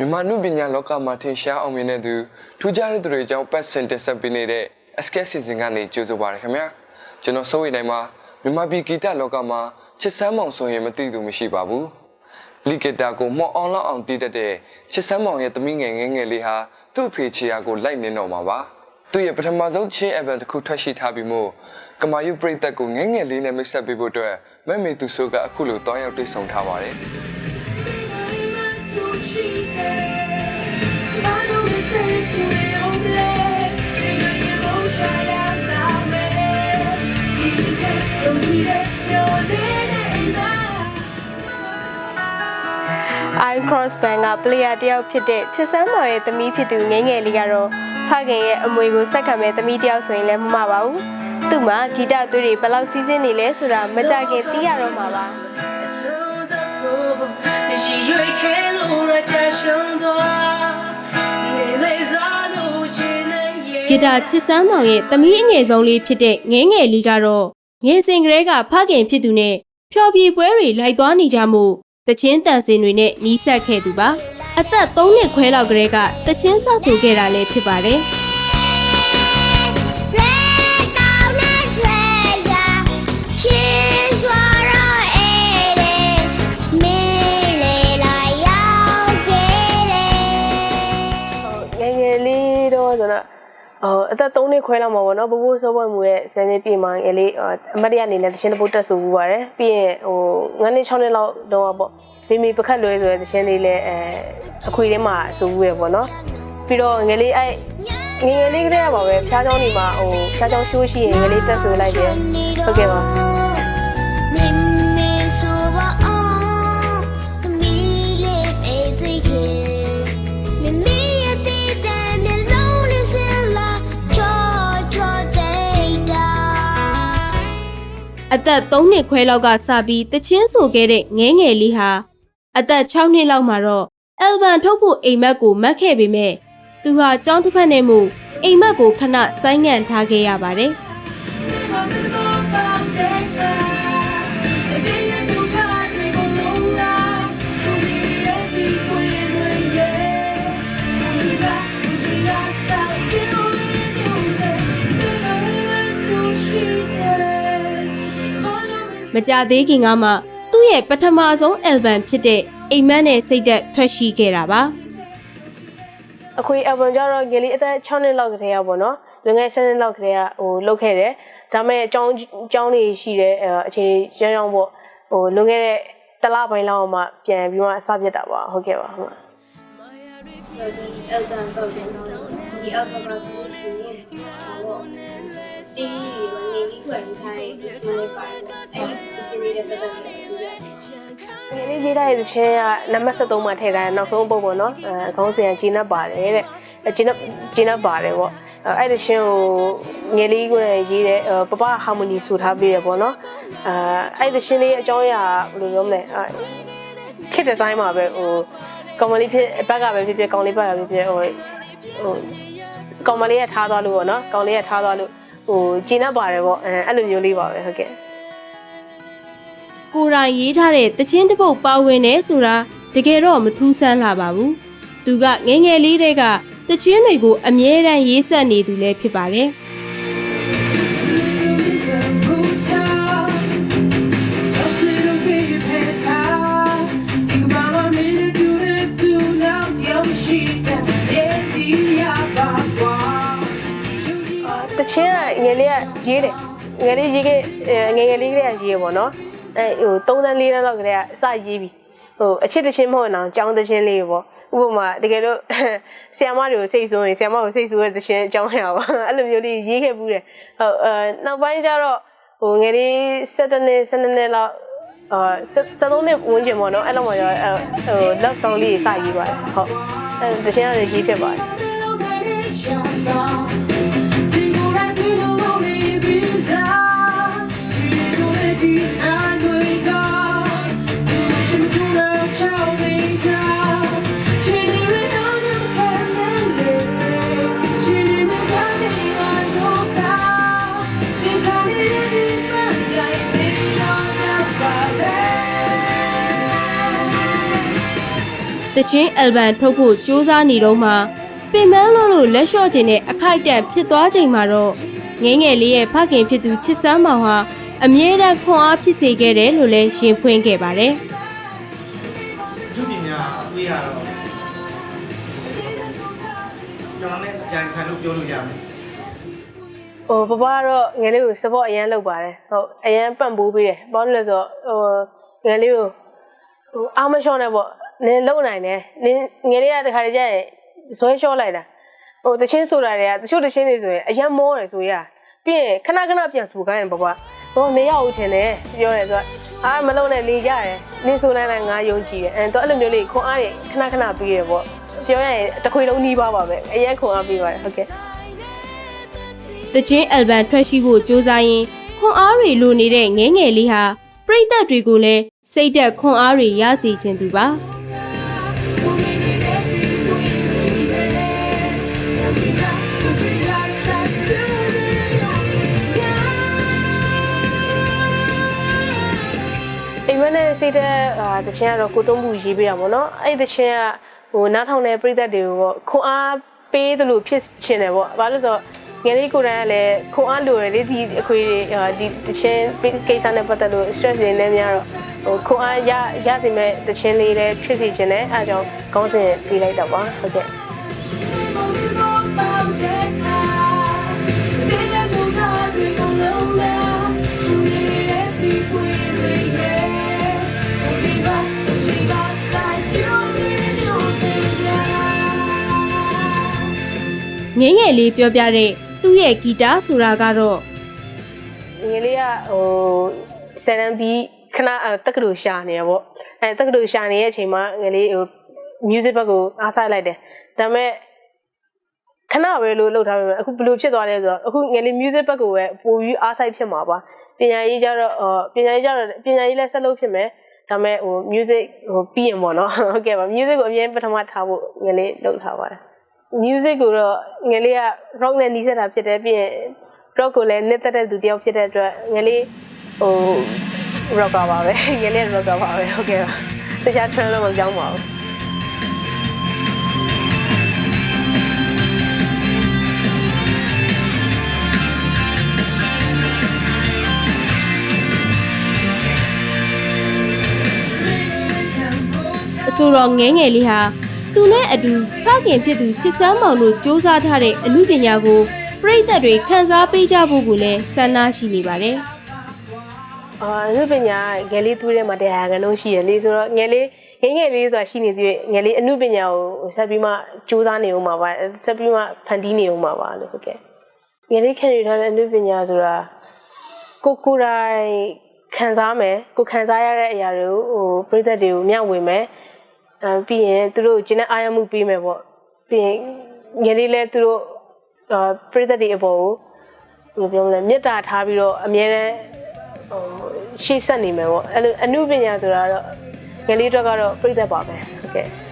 မြန်မာနုပညာလောကမှာထင်ရှားအောင်မြင်တဲ့သူထူးခြားတဲ့သူတွေအကြောင်းပတ်စင်တက်ဆက်ပေးနေတဲ့ SK season ကနေကြိုဆိုပါရခင်ဗျာကျွန်တော်စိုးရိမ်တိုင်းမှာမြန်မာပြည်ဂီတလောကမှာချစ်စမ်းမောင်ဆိုရင်မသိသူမရှိပါဘူးလီဂီတာကိုမော်အောင်လောက်အောင်တည်တတ်တဲ့ချစ်စမ်းမောင်ရဲ့သမီးငယ်ငယ်ငယ်လေးဟာသူ့အဖေချေရာကိုလိုက်နေတော့မှာပါသူ့ရဲ့ပထမဆုံးချင်း event တစ်ခုထွက်ရှိထားပြီးမို့ကမာယူပရိသတ်ကိုငယ်ငယ်လေးနဲ့မိတ်ဆက်ပေးဖို့အတွက်မက်မေသူဆိုကအခုလိုတောင်းရောက်တွေ့ဆုံထားပါတယ် Iron Cross Band က player တယောက်ဖြစ်တဲ့ချစ်စမ်းမော်ရဲ့သမီးဖြစ်သူငယ်ငယ်လေးကတော့ဖခင်ရဲ့အမွေကိုစက္ကမဲ့သမီးတယောက်ဆိုရင်လည်းမမှားပါဘူး။သူ့မှာဂီတသွေးတွေဘယ်လောက်စီးစင်းနေလဲဆိုတာမကြခင်သိရတော့မှာပါ။ ဂီတာချစ်စမ်းမောင်ရဲ့သမီးအငယ်ဆုံးလေးဖြစ်တဲ့ငဲငယ်လေးကတော့ငယ်စဉ်ကလေးကဖခင်ဖြစ်သူနဲ့ဖျော်ဖြေပွဲတွေလိုက်သွားနေကြမှုတချင်းတန်စင်တွေနဲ့နီးစပ်ခဲ့သူပါအသက်3နှစ်ခွဲလောက်ကလေးကတချင်းဆဆူခဲ့တာလည်းဖြစ်ပါတယ် အော်အသက်3နှစ်ခွဲလောက်မှာပေါ့နော်ဘဘိုးစောပွင့်မှုရဲ့ဆယ်နှစ်ပြည့်မှာငယ်လေးအော်အမတ်တရအနေနဲ့တခြင်းတစ်ပုတ်တက်ဆိုဘူးပါတယ်ပြီးရင်ဟို9နှစ်6နှစ်လောက်တော့ပေါ့မိမိပခတ်လွဲဆိုတဲ့တခြင်းလေးလည်းအဲအခွေထဲမှာဆိုဘူးရပေါ့နော်ပြီးတော့ငယ်လေးအဲ့ငယ်ငယ်လေးကတည်းကပါပဲဖျားချောင်းဒီမှာဟိုဖျားချောင်းရှိုးရှိရင်ငယ်လေးတက်ဆိုလိုက်တယ်ဟုတ်ကဲ့ပါ အသက်3နှစ်ခွဲလောက်ကစပြီးတချင်းဆိုခဲ့တဲ့ငဲငယ်လေးဟာအသက်6နှစ်လောက်မှာတော့အယ်ဘမ်ထုတ်ဖို့အိမ်မက်ကိုမတ်ခဲ့ပေမဲ့သူဟာကြောင်းတစ်ဖက်နဲ့မှုအိမ်မက်ကိုခဏဆိုင်းငံ့ထားခဲ့ရပါတယ်။ မကြသေးခင်ကမှသူ့ရဲ့ပထမဆုံးအယ်ဘမ်ဖြစ်တဲ့အိမ်မက်နဲ့စိတ်သက်ထွက်ရှိခဲ့တာပါအခွေအပွန်ကျတော့ငယ်လေးအသက်6နှစ်လောက်ကတည်းကပေါ့နော်လွန်ခဲ့7နှစ်လောက်ကတည်းကဟိုလုတ်ခဲ့တယ်ဒါပေမဲ့အကြောင်းအကြောင်းတွေရှိတယ်အဲအခြေရောင်းရောင်းပေါ့ဟိုလွန်ခဲ့တဲ့တစ်လပိုင်းလောက်မှပြန်ပြီးမှအစပြတ်တာပါဟုတ်ကဲ့ပါဟုတ်ဆိုဒီ album ပေါ့တယ်နော်ဒီ album ကဆိုလို့ရှိရင် တော့ဒီဝင်နေဒီခွင့်ထိုင်ဒီစလေးပါတယ်အဲဒီစလေးတဲ့ပတ်သက်တယ်ပြောရတယ်ငယ်လေးရေးထားတဲ့သချင်းကနံပါတ်73မှာထည့်ထားတဲ့နောက်ဆုံးအပုတ်ပေါ့နော်အဲခေါင်းစဉ်ကဂျင်းနပ်ပါတယ်တဲ့အဲဂျင်းနပ်ဂျင်းနပ်ပါတယ်ပေါ့အဲအဲ့ဒီသချင်းကိုငယ်လေးကိုလည်းရေးတဲ့ပပဟာမိုနီဆိုထားပေးရပေါ့နော်အဲအဲ့ဒီသချင်းလေးအကြောင်းအရာဘယ်လိုပြောမလဲအဲခစ်ဒီဇိုင်းမှာပဲဟိုကောင်မလေးဖြစ်ဘက်ကပဲဖြစ်ဖြစ်ကောင်လေးဘက်ကပဲဖြစ်ဖြစ်ဟိုဟိုကောင်မလေးကထားသွားလို့ပေါ့နော်ကောင်လေးကထားသွားလို့ ဟိုဂျင်းနပ်ပါတယ်ပေါ့အဲအဲ့လိုမျိုးလေးပါပဲဟုတ်ကဲ့ကိုယ်တိုင်ရေးထားတဲ့တချင်းတစ်ပုတ်ပါဝင်နေဆိုတာတကယ်တော့မထူးဆန်းလာပါဘူးသူကငယ်ငယ်လေးတည်းကတချင်းတွေကိုအမြဲတမ်းရေးဆက်နေသူလည်းဖြစ်ပါတယ် ချင်းကငယ်လေးကရေးတယ်ငယ်လေးရေးခဲ့အဲငယ်ငယ်လေးကလေးကရေးရပေါ့နော်အဲဟို3တန်း4တန်းလောက်ကလေးကအစရေးပြီဟိုအချစ်တချင်းမဟုတ်အောင်ကြောင်းတချင်းလေးပေါ့ဥပမာတကယ်လို့ဆီယမတွေကိုစိတ်ဆိုးရင်ဆီယမကိုစိတ်ဆိုးတဲ့တချင်းအကြောင်းရပါအဲ့လိုမျိုးလေးရေးခဲ့ဘူးတယ်ဟုတ်အဲနောက်ပိုင်းကျတော့ဟိုငယ်လေး7နှစ်7နှစ်လောက်အာ73နှစ်ဝန်းကျင်ပေါ့နော်အဲ့လိုမှရောဟို love song လေးစရေးပါတယ်ဟုတ်အဲတချင်းကလည်းရေးဖြစ်ပါတယ် တတချင်းအယ်ဘမ်ထုတ်ဖို့စူးစမ်းနေတော့မှပင်မန်းလို့လို့လက်လျှော့ခြင်းနဲ့အခိုက်အတန့်ဖြစ်သွားချိန်မှာတော့ငယ်ငယ်လေးရဲ့ဖခင်ဖြစ်သူချစ်စမ်းမောင်ဟာအမြဲတမ်းခွန်အားဖြစ်စေခဲ့တယ်လို့လည်းရှင်းဖွင့်ခဲ့ပါတယ်လူပညာအသွေးရတော့ကျွန်တော်နဲ့ကြိုင်ဆိုင်လို့ပြောလို့ရမယ်ဟိုပပကတော့ငယ်လေးကို support အရန်လုပ်ပါတယ်ဟုတ်အရန်ပံ့ပိုးပေးတယ်ဘာလို့လဲဆိုတော့ဟိုငယ်လေးကိုဟိုအားမလျှော့နဲ့ပေါ့ နင်လုံနိုင်တယ်နင်ငယ်လေးကတခါတည်းကျရင်ဇွဲလျှော့လိုက်တာဟိုတချင်းဆိုတာတွေကတချို့တချင်းတွေဆိုရင်အရန်မောတယ်ဆိုရပြီးရင်ခဏခဏပြန်ဆူခိုင်းတယ်ပပဟိုမရဘူးထင်တယ်ပြောတယ်ဆိုတော့အာမလုံနဲ့နေကြတယ်နင်ဆိုနိုင်တယ်ငါယုံကြည်တယ်အဲတော့အဲ့လိုမျိုးလေးခွန်အားတွေခဏခဏပြီးရပေါ့ပြောရရင်တစ်ခွေလုံးနှီးပါပါပဲအရန်ခွန်အားပြီးပါတယ်ဟုတ်ကဲ့တချင်းအယ်ဘမ်ထွက်ရှိဖို့စူးစမ်းရင်းခွန်အားတွေလိုနေတဲ့ငယ်ငယ်လေးဟာပရိသတ်တွေကိုလည်းစိတ်သက်ခွန်အားတွေရစေခြင်းသူပါ အိမ်မက်နဲ့စိတ်တဲ့အာတခြင်းကတော့ကိုသုံးမှုရေးပေးတာပေါ့နော်အဲ့ဒီတခြင်းကဟိုနားထောင်တဲ့ပရိသတ်တွေကိုပေါ့ခွန်အားပေးသလိုဖြစ်ချင်တယ်ပေါ့ဘာလို့လဲဆိုတော့ငယ်လေးကိုယ်တိုင်ကလည်းခွန်အားလိုတယ်လေဒီအခွေတွေအာဒီတခြင်းကိစ္စနဲ့ပတ်သက်လို့ stress တွေနဲ့များတော့ဟိုခွန်အားရရစီမဲ့တခြင်းလေးလည်းဖြစ်စီချင်တယ်အဲဒါကြောင့်ခေါင်းစဉ်ပေးလိုက်တော့ပါဟုတ်ကဲ့ ငယ်ငယ်လေးပြောပြတဲ့သူ့ရဲ့ဂီတဆိုတာကတော့ငယ်လေးကဟိုဆယ်တန်းပြီးခဏအဲ့တက္ကသိုလ်ရှာနေရပေါ့အဲတက္ကသိုလ်ရှာနေတဲ့အချိန်မှာငယ်လေးဟို music ဘက်ကိုအားဆိုင်လိုက်တယ်ဒါပေမဲ့ခဏပဲလို့လှုပ်ထားပေမဲ့အခုဘယ်လိုဖြစ်သွားလဲဆိုတော့အခုငယ်လေး music ဘက်ကိုပဲပိုပြီးအားဆိုင်ဖြစ်မှာပါပညာရေးကြတော့အော်ပညာရေးကြတော့ပညာရေးလည်းဆက်လုပ်ဖြစ်မယ်ဒါပေမဲ့ဟို music ဟိုပြီးရင်ပေါ့နော်ဟုတ်ကဲ့ပါ music ကိုအမြဲပထမထားဖို့ငယ်လေးလှုပ်ထားပါတယ် music ကိုတော့ငယ်လေးက rock နဲ့နီးစပ်တာဖြစ်တယ်ပြီးရင် rock ကိုလည်းနှစ်သက်တဲ့သူတယောက်ဖြစ်တဲ့အတွက်ငယ်လေးဟို rocker ပါပဲငယ်လေး rocker ပါပဲဟုတ်ကဲ့ပါတခြား trend လို့မကြောင်းပါဘူးအဆိုတော်ငယ်ငယ်လေးဟာသူနဲ့အတူဖ ခင်ဖြစ်သူချစ်စမ်းမောင်တို့စူးစမ်းထားတဲ့အမှုပညာကိုပရိသတ်တွေခန်းစားပေးကြဖို့ကိုလည်းဆန္ဒရှိနေပါတယ်အာရုပ်ပညာငယ်လေးသူ့ထဲမှာတရားခံလုံးရှိရလေဆိုတော့ငယ်လေးငယ်ငယ်လေးဆိုတာရှိနေသေးတယ်ငယ်လေးအမှုပညာကိုဆက်ပြီးမှစူးစမ်းနေဦးမှာပါဆက်ပြီးမှဖန်တီးနေဦးမှာပါလို့ဟုတ်ကဲ့ငယ်လေးခံယူထားတဲ့အမှုပညာဆိုတာကိုကိုယ်တိုင်ခံစားမယ်ကိုခံစားရတဲ့အရာတွေကိုဟိုပြည်သက်တွေကိုမျှဝေမယ်အဲပြီးရင်သူတို့ကျင်းတဲ့အာရုံမှုပေးမယ်ပေါ့ ပြီးရင်ငယ်လေးလဲသူတို့အာပြည်သက်တွေအပေါ်ကိုဘယ်လိုပြောမလဲမေတ္တာထားပြီးတော့အမြဲတမ်းဟိုရှေ့ဆက်နေမယ်ပေါ့အဲ့လိုအမှုပညာဆိုတာတော့ငယ်လေးတော့ကတော့ပြိသက်ပါပဲဟုတ်ကဲ့